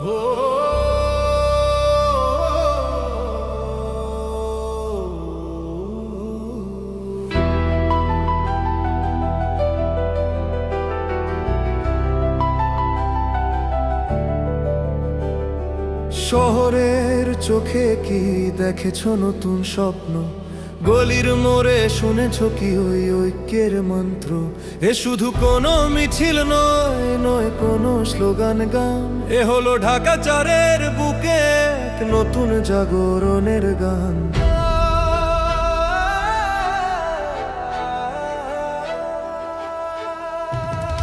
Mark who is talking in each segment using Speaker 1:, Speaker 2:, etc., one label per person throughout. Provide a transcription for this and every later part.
Speaker 1: শহরের চোখে কি দেখেছ নতুন স্বপ্ন? গলির মোড়ে শুনেছ কি ওই ঐক্যের মন্ত্র? এ শুধু কোনো মিছিল নয় নয় কোনো স্লোগান গান। এ হলো ঢাকা চারের বুকে নতুন জাগরণের গান।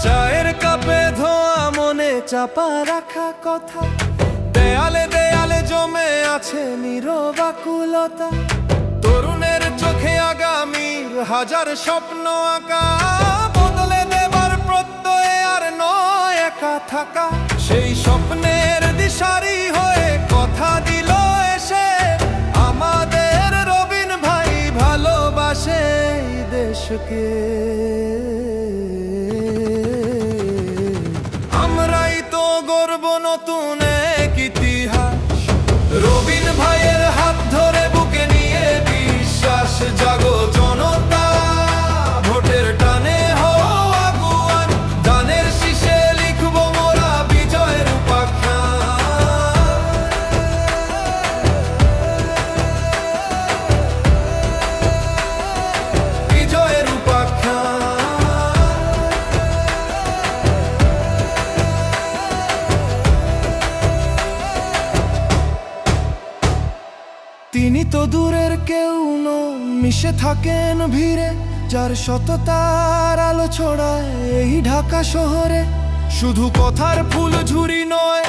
Speaker 1: চায়ের কাপে ধোয়া, মনে চাপা রাখা কথা। দেয়ালে দেয়ালে জমে আছে নীরব আকুলতা। চোখে আগামীর হাজার স্বপ্ন আঁকা। বদলে দেবার প্রত্যয়ে আর নয় একা থাকা। সেই স্বপ্নের দিশারি হয়ে কথা দিল এসে। আমাদের রবিন ভাই ভালোবাসে দেশকে। আমরাই তো গর্ব নতুন তিনি তো দূরের কেউ নন মিশে থাকেন ভিড়ে, যার সততার আলো ছড়ায় এই ঢাকা শহরে। শুধু কথার ফুল ঝুরি নয়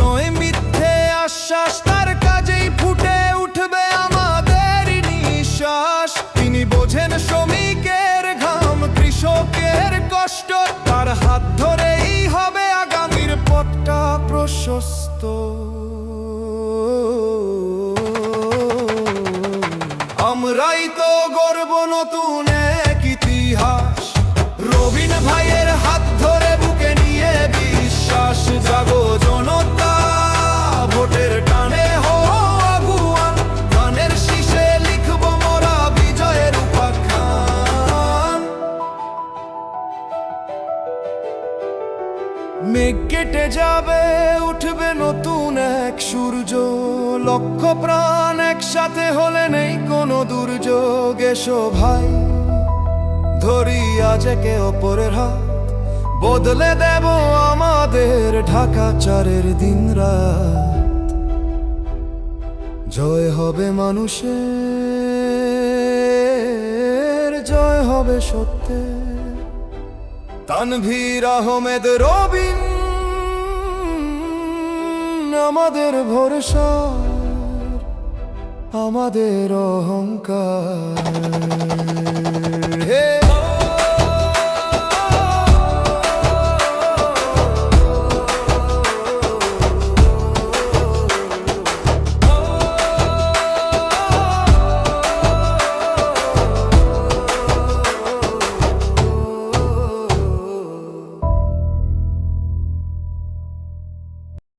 Speaker 1: নয় মিথ্যে আশ্বাস, তার কাজেই ফুটে উঠবে আমাদের নিঃশ্বাস। তিনি বোঝেন শ্রমিকের ঘাম, কৃষকের কষ্ট, তার হাত ধরেই হবে আগামীর পথটা প্রশস্ত। আমরাই তো গর্ব নতুন এক ইতিহাস। রবিন ভাইয়ের হাত ধরে বুকে নিয়ে বিশ্বাস জাগো জনতা। ভোটের টানে হো আগুয়ান, গানের বিজয়ের উপাখ্যান। মেঘ কেটে যাবে, উঠবে নতুন এক সূর্য। লক্ষ প্রাণ একসাথে হলে নেই কোনো দুর্যোগ, এসো ভাই। ধরি আজ একে অপরের হাত, বদলে দেব আমাদের ঢাকা চারের দিন রাত। জয় হবে মানুষের, জয় হবে সত্যের। তানভীর আহমেদ রবিন, আমাদের ভরসা। আমাদের অহংকার।